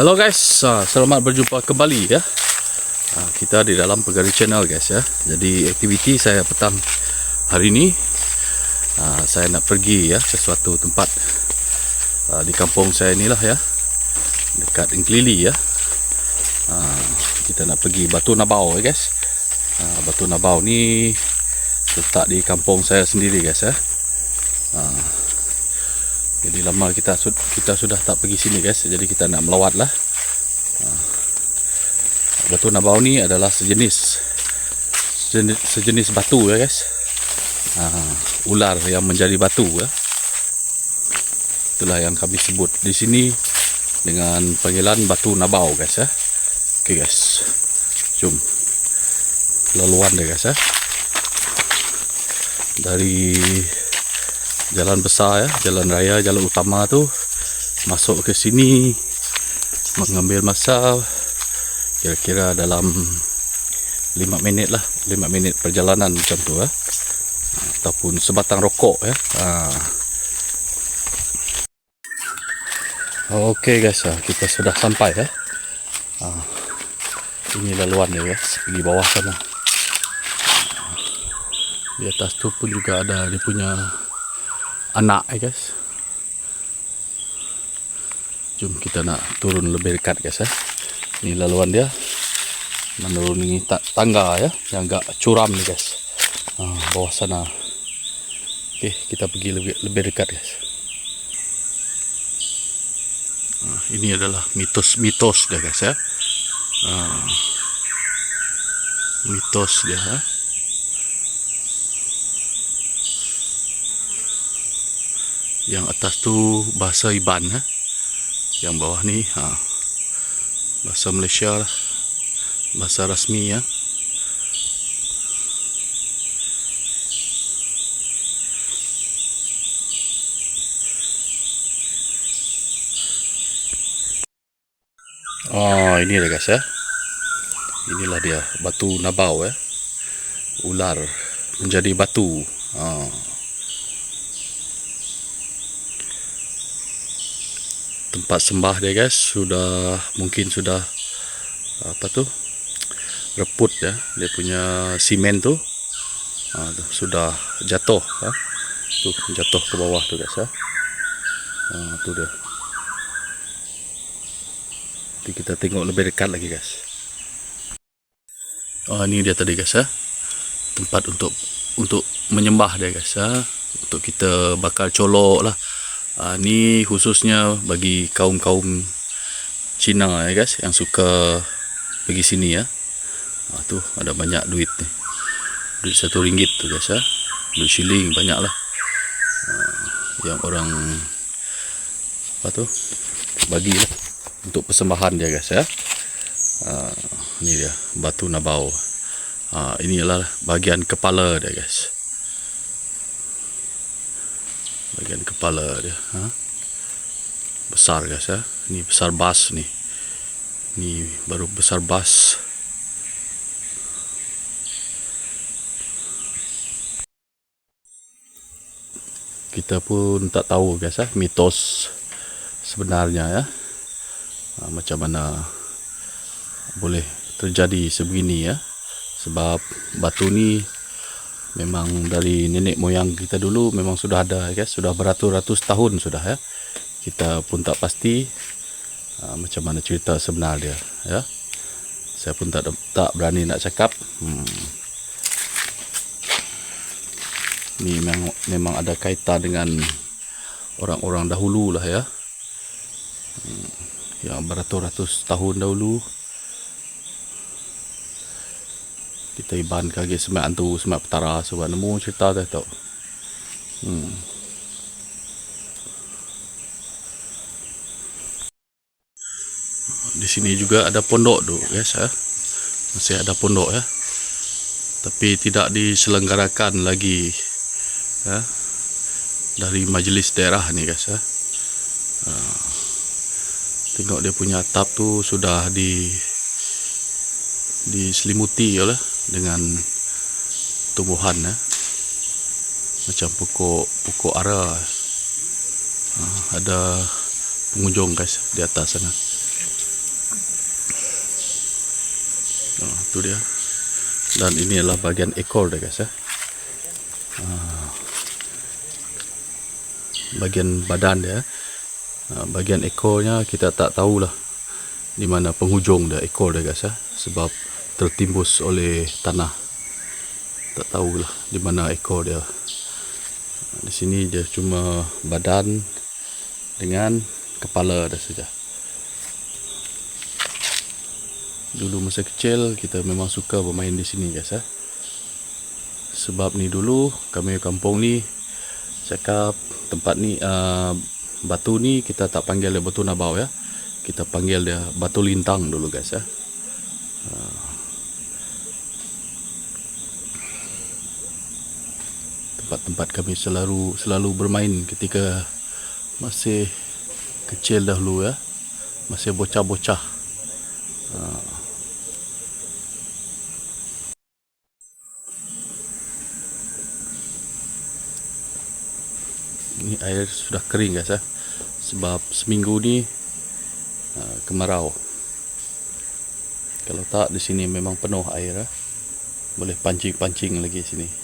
Hello guys, Ah, selamat berjumpa kembali ya. Ah, Kita di dalam Pegari Channel guys ya. Jadi aktiviti saya petang hari ini ah, saya nak pergi ya ke suatu tempat di kampung saya inilah ya. Dekat Engklili ya. Kita nak pergi Batu Nabau ya guys. Batu Nabau ni letak di kampung saya sendiri guys ya. Jadi lama kita kita sudah tak pergi sini guys. Jadi kita nak melawat lah. Batu Nabau ni adalah sejenis sejenis, sejenis batu ya guys. Ha, ular yang menjadi batu ya. Itulah yang kami sebut di sini dengan panggilan Batu Nabau guys ya. Okey guys. Jom. Laluan dia guys ya. Dari jalan besar ya, jalan raya, jalan utama tu. Masuk ke sini mengambil masa. Kira-kira dalam 5 minit lah. 5 minit perjalanan macam tu ya. ataupun sebatang rokok ya ha. Okey guys. Ah, kita sudah sampai ya ha. ini laluan dia guys pergi bawah sana. Di atas tu pun juga ada dia punya anak ya guys jom kita nak turun lebih dekat guys ya ni laluan dia. Menuruni ta- tangga ya yang agak curam ni guys ha, bawah sana. Okey, kita pergi lebih lebih dekat guys ha, ini adalah mitos-mitos dia guys ya. Ha, mitos dia ha. Yang atas tu bahasa Iban ha. yang bawah ni ha, bahasa Malaysia lah. Bahasa rasmi ya Oh ini dia guys ya Inilah dia batu nabau ya Ular menjadi batu oh. Tempat sembah dia guys Sudah mungkin sudah apa tu reput ya. Dia punya simen tu ha, tu sudah jatuh ya. tu jatuh ke bawah tu guys ya. Ha, tu dia. Nanti kita tengok lebih dekat lagi guys. Oh ni dia tadi guys ya. Tempat untuk untuk menyembah dia guys ya. Untuk kita bakar colok lah ha, ni khususnya bagi kaum-kaum Cina ya guys yang suka pergi sini ya. Ha, tu ada banyak duit ni. Duit satu ringgit tu guys ya. Duit shilling banyak lah. Ha, yang orang apa tu bagi lah untuk persembahan dia guys ya. Ha, ni dia batu nabau. Ha, ini adalah bahagian kepala dia guys. Bahagian kepala dia. Ha? Besar guys ya. Ni besar bas ni ni baru besar bas kita pun tak tahu guys ya mitos sebenarnya ya ha, macam mana boleh terjadi sebegini ya sebab batu ni memang dari nenek moyang kita dulu memang sudah ada guys sudah beratus-ratus tahun sudah ya. Kita pun tak pasti uh, macam mana cerita sebenar dia ya. Saya pun tak tak berani nak cakap. Hmm. ni memang memang ada kaitan dengan orang-orang dahulu lah ya. Hmm. yang beratus-ratus tahun dahulu kita iban kage semak antu semak petara sebab nemu cerita dah tau hmm. di sini juga ada pondok tu guys ya. Masih ada pondok ya. Tapi tidak diselenggarakan lagi ya. Dari majlis daerah ni guys ya. Tengok dia punya atap tu sudah di diselimuti oleh dengan tumbuhan ya. Macam pokok pokok ara. Ha, ada pengunjung guys di atas sana. Oh, tu dia. Dan ini adalah bahagian ekor dia guys ya. Ah. Bahagian badan dia. Ah, bahagian ekornya kita tak tahulah di mana penghujung dia ekor dia guys ya. Sebab tertimbus oleh tanah. Tak tahulah di mana ekor dia. Di sini dia cuma badan dengan kepala dia saja. Dulu masa kecil kita memang suka bermain di sini guys ya. Sebab ni dulu kami kampung ni cakap tempat ni uh, batu ni kita tak panggil dia batu nabau ya. Kita panggil dia batu lintang dulu guys ya. Uh, tempat-tempat kami selalu selalu bermain ketika masih kecil dahulu ya. Masih bocah-bocah. Ini air sudah kering guys ya. Sebab seminggu ni uh, kemarau. Kalau tak di sini memang penuh air ya. Boleh pancing-pancing lagi sini.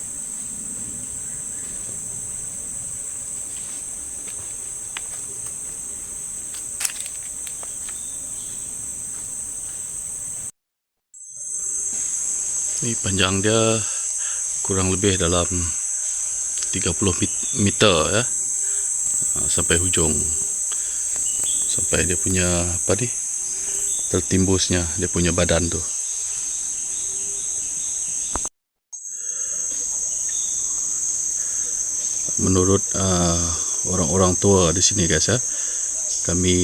Ni panjang dia kurang lebih dalam 30 mit- meter ya. Ha, Sampai hujung. Sampai dia punya apa ni? Tertimbusnya dia punya badan tu. Menurut uh, orang-orang tua di sini guys ya. Kami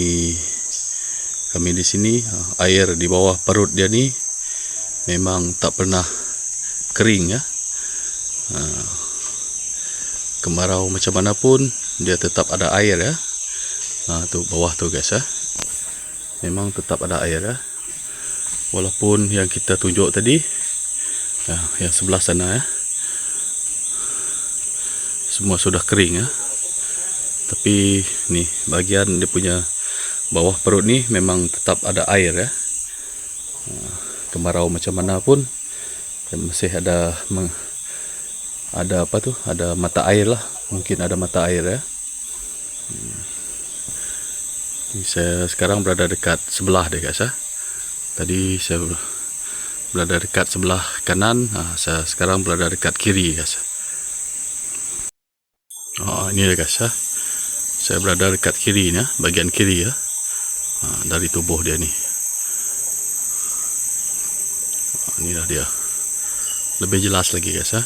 kami di sini uh, air di bawah perut dia ni memang tak pernah kering ya. Uh, kemarau macam mana pun dia tetap ada air ya. Ha tu bawah tu guys ya. Memang tetap ada air ya. Walaupun yang kita tunjuk tadi ya, yang sebelah sana ya. Semua sudah kering ya. Tapi ni bahagian dia punya bawah perut ni memang tetap ada air ya. Ha, kemarau macam mana pun masih ada ada apa tu ada mata air lah. Mungkin ada mata air ya. Hmm. Ni saya sekarang berada dekat sebelah dia guys ya. Tadi saya ber- berada dekat sebelah kanan ha, saya sekarang berada dekat kiri guys. Oh, ini dia guys ya. Saya berada dekat kiri ni ya bahagian kiri ya. Ha, dari tubuh dia ni inilah dia. Lebih jelas lagi guys ya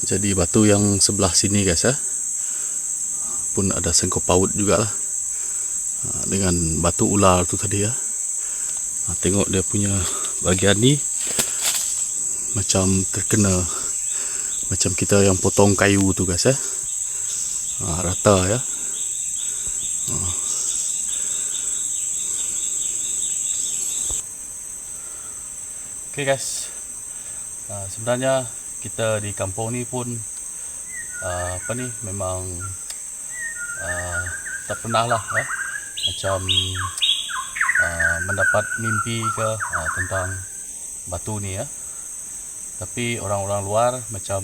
Jadi batu yang sebelah sini guys ya pun ada sengkau paut jugalah ha, dengan batu ular tu tadi ya. Ha, tengok dia punya bahagian ni macam terkena macam kita yang potong kayu tu guys ya. Ha, rata ya. Okay guys. Sebenarnya kita di kampung ni pun uh, apa ni memang uh, tak pernah lah eh, macam uh, mendapat mimpi ke uh, tentang batu ni ya. Tapi orang-orang luar macam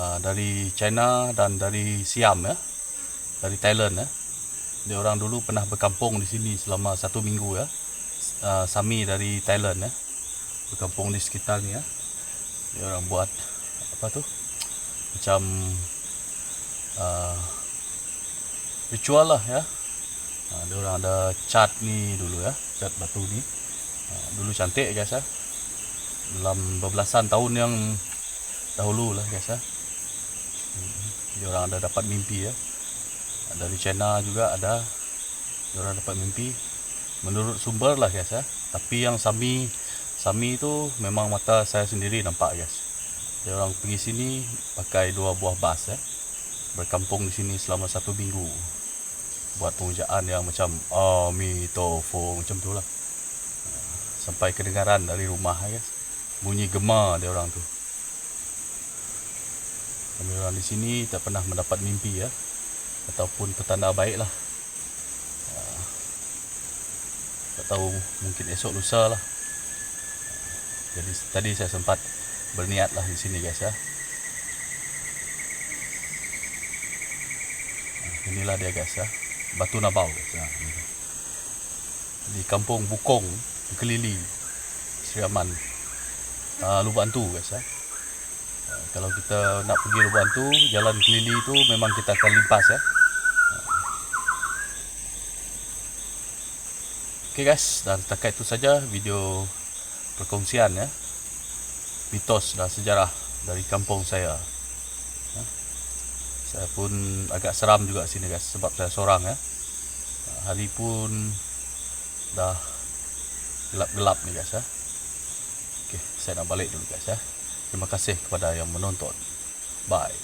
uh, dari China dan dari Siam ya, dari Thailand ya, Dia orang dulu pernah berkampung di sini selama satu minggu ya. Uh, Sami dari Thailand ya. Berkampung di sekitar ni ya. Dia orang buat apa tu? Macam uh, ritual lah ya. Uh, dia orang ada cat ni dulu ya, cat batu ni. Uh, dulu cantik guys ya. Dalam berbelasan tahun yang dahulu lah guys ya. Hmm, Dia orang ada dapat mimpi ya dari China juga ada orang dapat mimpi menurut sumber lah guys ya tapi yang Sami Sami itu memang mata saya sendiri nampak guys dia orang pergi sini pakai dua buah bas ya berkampung di sini selama satu minggu. Buat pemujaan yang macam Amitofo macam tu lah. Sampai kedengaran dari rumah guys bunyi gema dia orang tu. Kami orang di sini tak pernah mendapat mimpi ya. Ataupun petanda baik lah. Ah, tak tahu mungkin esok lusa lah jadi tadi saya sempat berniat lah di sini guys ya. Ah, inilah dia guys ya. Batu nabau guys ya. di kampung Bukong Kelili Sri Aman uh, Lubang Tu guys ya. Ah, kalau kita nak pergi Lubang Tu jalan Kelili tu memang kita akan limpas ya. Okay guys, dan setakat itu saja video perkongsian ya. Mitos dan sejarah dari kampung saya. Ya. Saya pun agak seram juga sini guys sebab saya seorang ya. Hari pun dah gelap-gelap ni guys ya. Okay, saya nak balik dulu guys ya. Terima kasih kepada yang menonton. Bye.